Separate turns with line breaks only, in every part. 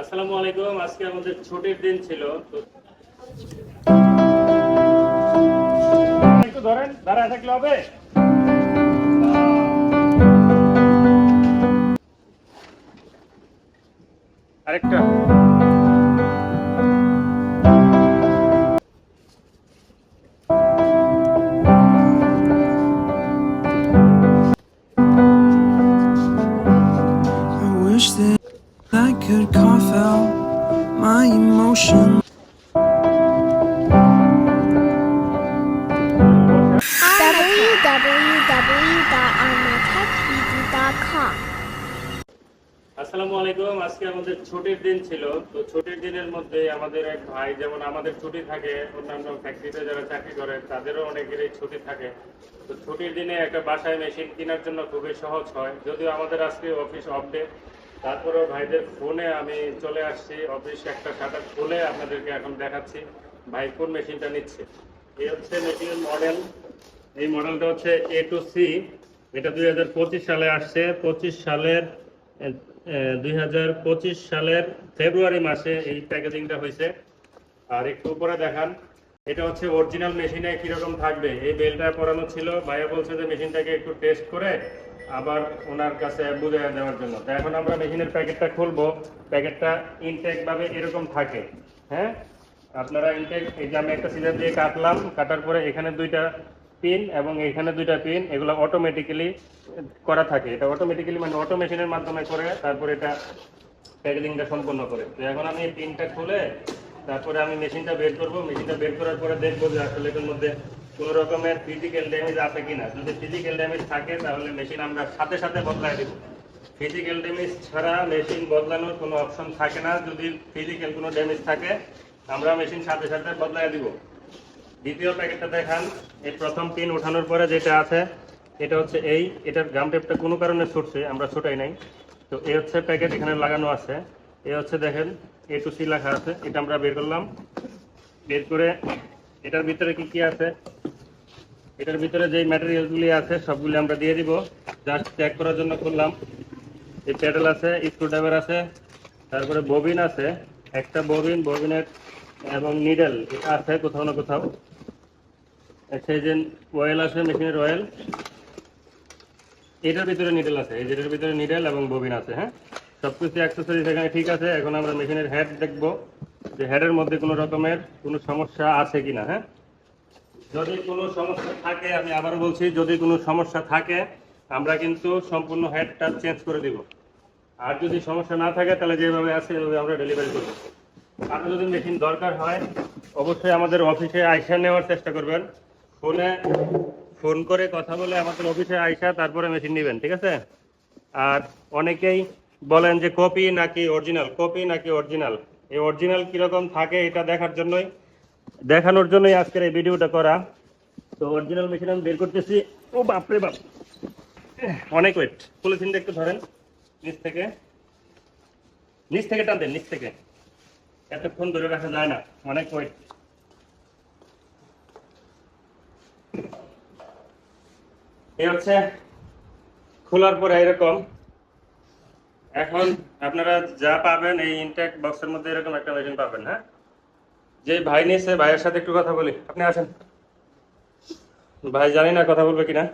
আসসালামু আলাইকুম। আজকে আমাদের ছুটির দিন ছিল একটু ধরেন, দাঁড়ায় থাকলে হবে? আরেকটা।
I could cough out my emotion.
আসসালামু আলাইকুম আজকে আমাদের ছুটির দিন ছিল। তো ছুটির দিনের মধ্যে আমাদের এক ভাই যেমন আমাদের ছুটি থাকে অন্যান্য ফ্যাক্টরিতে যারা চাকরি করে তাদেরও অনেকেরই ছুটি থাকে। তো ছুটির দিনে একটা বাসায় মেশিন কেনার জন্য খুবই সহজ হয়। যদিও আমাদের আজকে অফিস অফ ডে তারপরেও ভাইদের ফোনে আমি চলে আসছি, অফিস একটা শাটার খুলে আপনাদেরকে এখন দেখাচ্ছি, ভাই কোন মেশিনটা নিচ্ছে। এই হচ্ছে মেশিনের মডেল। এই মডেলটা হচ্ছে এ টু সি এটা দুই সালে আসছে। পঁচিশ সালের দুই হাজার পঁচিশ সালের ফেব্রুয়ারি মাসে এই প্যাকেজিংটা হয়েছে। আর একটু উপরে দেখান, এটা হচ্ছে অরিজিনাল মেশিনে কীরকম থাকবে। এই বেলটা পরানো ছিল, ভাইয়া বলছে যে মেশিনটাকে একটু টেস্ট করে আবার ওনার কাছে বুঝে দেওয়ার জন্য। তো এখন আমরা মেশিনের প্যাকেটটা খুলবো। প্যাকেটটা ইনটেক ভাবে এরকম থাকে। হ্যাঁ? আপনারা ইনটেক এই যে আমি একটা সিজার দিয়ে কাটলাম, কাটার পরে এখানে দুইটা পিন এবং এখানে দুইটা পিন এগুলো অটোমেটিক্যালি করা থাকে। এটা অটোমেটিক্যালি মানে অটো মেশিনের মাধ্যমে করে, তারপরে এটা প্যাকেজিংটা সম্পন্ন করে। তো এখন আমি পিনটা খুলে, তারপরে আমি মেশিনটা বের করব। মেশিনটা বের করার পরে দেখব যে আসলে এটার মধ্যে কোনো রকমের ফিজিক্যাল ড্যামেজ আছে কিনা? যদি ফিজিক্যাল ড্যামেজ থাকে, তাহলে মেশিন আমরা সাথে সাথে বদলায় দেবো। ফিজিক্যাল ড্যামেজ ছাড়া মেশিন বদলানোর কোনো অপশন থাকে না। যদি ফিজিক্যাল কোনো ড্যামেজ থাকে, আমরা মেশিন সাথে সাথে বদলায় দিব। দ্বিতীয় প্যাকেটটা দেখান। এই প্রথম পিন ওঠানোর পরে যেটা আছে, এটা হচ্ছে এই। এটার গাম টেপটা কোনো কারণে ছুটছে, আমরা ছুটাই নাই। তো এই হচ্ছে প্যাকেট এখানে লাগানো আছে। এ হচ্ছে দেখেন এ টু সি লেখা আছে। এটা আমরা বের করলাম। বের করে এটার ভিতরে কি কি আছে? এটার ভিতরে যেই ম্যাটেরিয়ালগুলি আছে, সবগুলি আমরা দিয়ে দিব। জাস্ট চেক করার জন্য করলাম। এই প্যাডেল আছে স্ক্রুড্রাইভার আছে, তারপরে ববিন আছে। একটা ববিন ববিনের এবং নিডেল আছে কোথাও না কোথাও। সেই যে অয়েল আছে মেশিনের অয়েল এটার ভিতরে নিডেল আছে, এই যেটার ভিতরে নিডেল এবং ববিন আছে হ্যাঁ? সবকিছু অ্যাক্সেসরিজ এখানে ঠিক আছে। এখন আমরা মেশিনের হেড দেখব যে হেডের মধ্যে কোনো রকমের কোনো সমস্যা আছে কিনা হ্যাঁ? যদি কোনো সমস্যা থাকে, আমি আবারও বলছি, যদি কোনো সমস্যা থাকে, আমরা কিন্তু সম্পূর্ণ হেডটা চেঞ্জ করে দিব। আর যদি সমস্যা না থাকে, তাহলে যেভাবে আছে, এভাবে আমরা ডেলিভারি করব। আপনার যদি মেশিন দরকার হয়, অবশ্যই আমাদের অফিসে আইসা নেওয়ার চেষ্টা করবেন। ফোনে ফোন করে কথা বলে আমাদের অফিসে আইসা তারপরে মেশিন নেবেন, ঠিক আছে? আর অনেকেই বলেন যে কপি নাকি অরিজিনাল কপি নাকি অরিজিনাল এই অরিজিনাল কীরকম থাকে, এটা দেখার জন্যই দেখানোর জন্যই আজকের এই ভিডিওটা করা। তো অরিজিনাল মেশিন আমি বের করতেছি। ও বাপরে বাপ। অনেক ওয়েট পলিথিনটা একটু ধরেন। নিচ থেকে। নিচ থেকে টানতেন নিচ থেকে। এতক্ষণ ধরে রাখা যায় না। অনেক ওয়েট এই হচ্ছে খোলার পরে এরকম। এখন আপনারা যা পাবেন এই ইনটেক বক্সের মধ্যে এরকম একটা মেশিন পাবেন হ্যাঁ? যে ভাই নিয়েছে ভাইয়ের সাথে একটু কথা বলি। আপনি আসেন। ভাই জানি না কথা বলবে কিনা।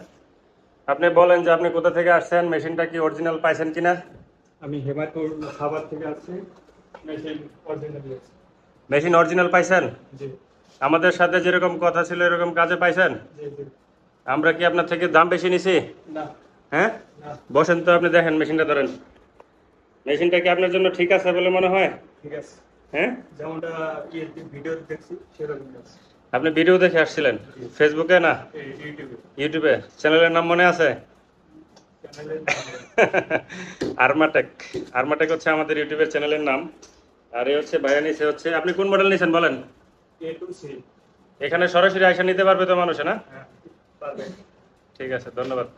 আপনি বলেন যে আপনি কোথা থেকে আসছেন মেশিনটা কি অরিজিনাল পাইছেন কিনা?
আমি হেমায়তুর খাবার থেকে আসছি মেশিন অরিজিনাল
মেশিন অরিজিনাল পাইছেন?
জি।
আমাদের সাথে যেরকম কথা ছিল এরকম কাজে পাইছেন?
জি জি।
আমরা কি আপনার থেকে দাম বেশি নিছি?
না।
হ্যাঁ? বসেন তো আপনি দেখেন মেশিনটা ধরেন। মেশিনটা কি আপনার জন্য ঠিক আছে বলে মনে হয়?
ঠিক আছে।
হ্যাঁ?
যেমনটা ইয়ে ভিডিও দেখছি সেরকম
আপনি ভিডিও দেখে আসছিলেন? ফেসবুকে না?
ইউটিউবে।
চ্যানেলের নাম মনে আছে? আরমাটেক। আরমাটেক হচ্ছে আমাদের ইউটিউবের চ্যানেলের নাম। আর এই হচ্ছে ভাইয়া নিচে হচ্ছে আপনি কোন মডেল নিয়েছেন বলেন?
এ
এখানে সরাসরি আইসা নিতে পারবে তো মানুষে না?
হ্যাঁ
ঠিক আছে ধন্যবাদ।